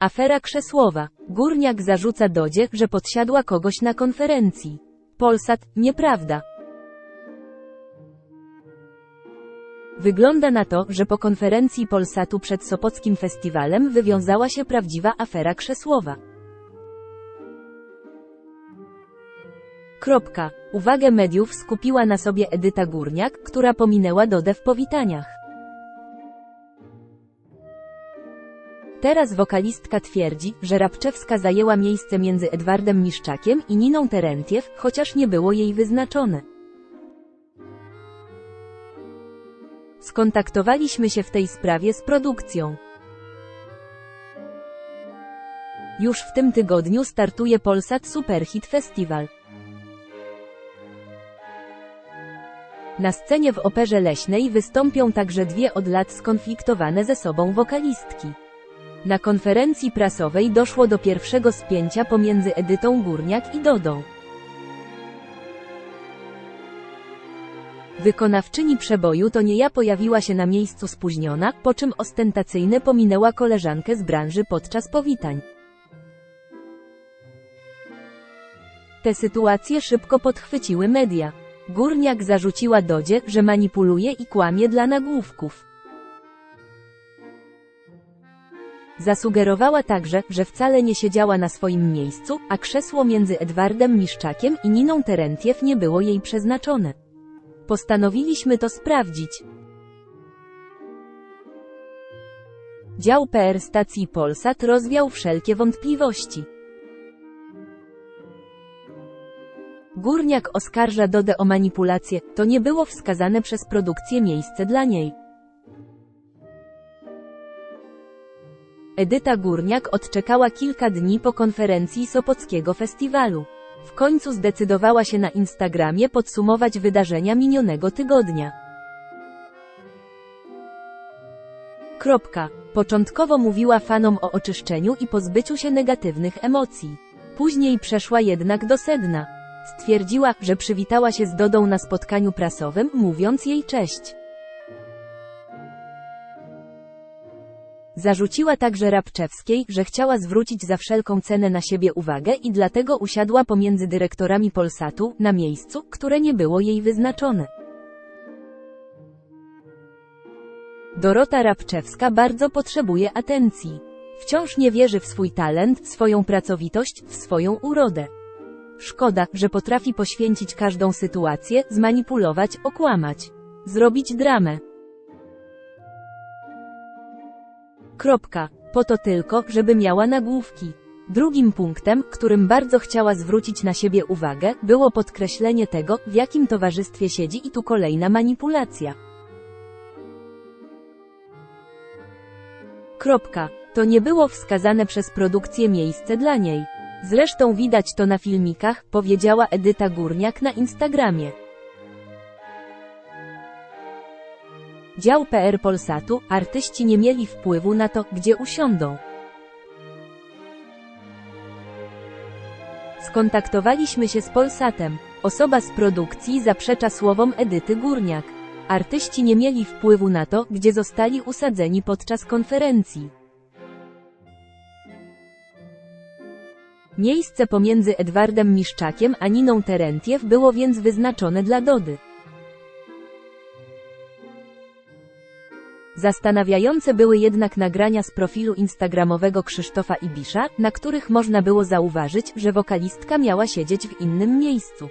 Afera Krzesłowa. Górniak zarzuca Dodzie, że podsiadła kogoś na konferencji. Polsat, nieprawda. Wygląda na to, że po konferencji Polsatu przed Sopockim Festiwalem wywiązała się prawdziwa afera Krzesłowa. Kropka. Uwagę mediów skupiła na sobie Edyta Górniak, która pominęła Dodę w powitaniach. Teraz wokalistka twierdzi, że Rabczewska zajęła miejsce między Edwardem Miszczakiem i Niną Terentiew, chociaż nie było jej wyznaczone. Skontaktowaliśmy się w tej sprawie z produkcją. Już w tym tygodniu startuje Polsat Superhit Festival. Na scenie w Operze Leśnej wystąpią także dwie od lat skonfliktowane ze sobą wokalistki. Na konferencji prasowej doszło do pierwszego spięcia pomiędzy Edytą Górniak i Dodą. Wykonawczyni przeboju to nie ja pojawiła się na miejscu spóźniona, po czym ostentacyjnie pominęła koleżankę z branży podczas powitań. Te sytuacje szybko podchwyciły media. Górniak zarzuciła Dodzie, że manipuluje i kłamie dla nagłówków. Zasugerowała także, że wcale nie siedziała na swoim miejscu, a krzesło między Edwardem Miszczakiem i Niną Terentiew nie było jej przeznaczone. Postanowiliśmy to sprawdzić. Dział PR stacji Polsat rozwiał wszelkie wątpliwości. Górniak oskarża Dodę o manipulację, to nie było wskazane przez produkcję miejsce dla niej. Edyta Górniak odczekała kilka dni po konferencji Sopockiego Festiwalu. W końcu zdecydowała się na Instagramie podsumować wydarzenia minionego tygodnia. Kropka. Początkowo mówiła fanom o oczyszczeniu i pozbyciu się negatywnych emocji. Później przeszła jednak do sedna. Stwierdziła, że przywitała się z Dodą na spotkaniu prasowym, mówiąc jej cześć. Zarzuciła także Rabczewskiej, że chciała zwrócić za wszelką cenę na siebie uwagę i dlatego usiadła pomiędzy dyrektorami Polsatu, na miejscu, które nie było jej wyznaczone. Dorota Rabczewska bardzo potrzebuje atencji. Wciąż nie wierzy w swój talent, swoją pracowitość, w swoją urodę. Szkoda, że potrafi poświęcić każdą sytuację, zmanipulować, okłamać. Zrobić dramę. Kropka. Po to tylko, żeby miała nagłówki. Drugim punktem, którym bardzo chciała zwrócić na siebie uwagę, było podkreślenie tego, w jakim towarzystwie siedzi i tu kolejna manipulacja. Kropka. To nie było wskazane przez produkcję miejsce dla niej. Zresztą widać to na filmikach, powiedziała Edyta Górniak na Instagramie. Dział PR Polsatu, artyści nie mieli wpływu na to, gdzie usiądą. Skontaktowaliśmy się z Polsatem. Osoba z produkcji zaprzecza słowom Edyty Górniak. Artyści nie mieli wpływu na to, gdzie zostali usadzeni podczas konferencji. Miejsce pomiędzy Edwardem Miszczakiem a Niną Terentiew było więc wyznaczone dla Dody. Zastanawiające były jednak nagrania z profilu instagramowego Krzysztofa Ibisza, na których można było zauważyć, że wokalistka miała siedzieć w innym miejscu.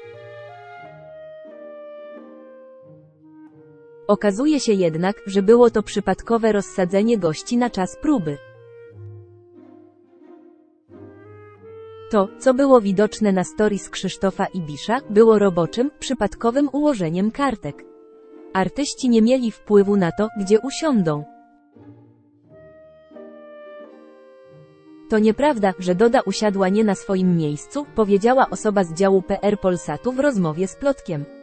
Okazuje się jednak, że było to przypadkowe rozsadzenie gości na czas próby. To, co było widoczne na stories Krzysztofa Ibisza, było roboczym, przypadkowym ułożeniem kartek. Artyści nie mieli wpływu na to, gdzie usiądą. To nieprawda, że Doda usiadła nie na swoim miejscu, powiedziała osoba z działu PR Polsatu w rozmowie z Plotkiem.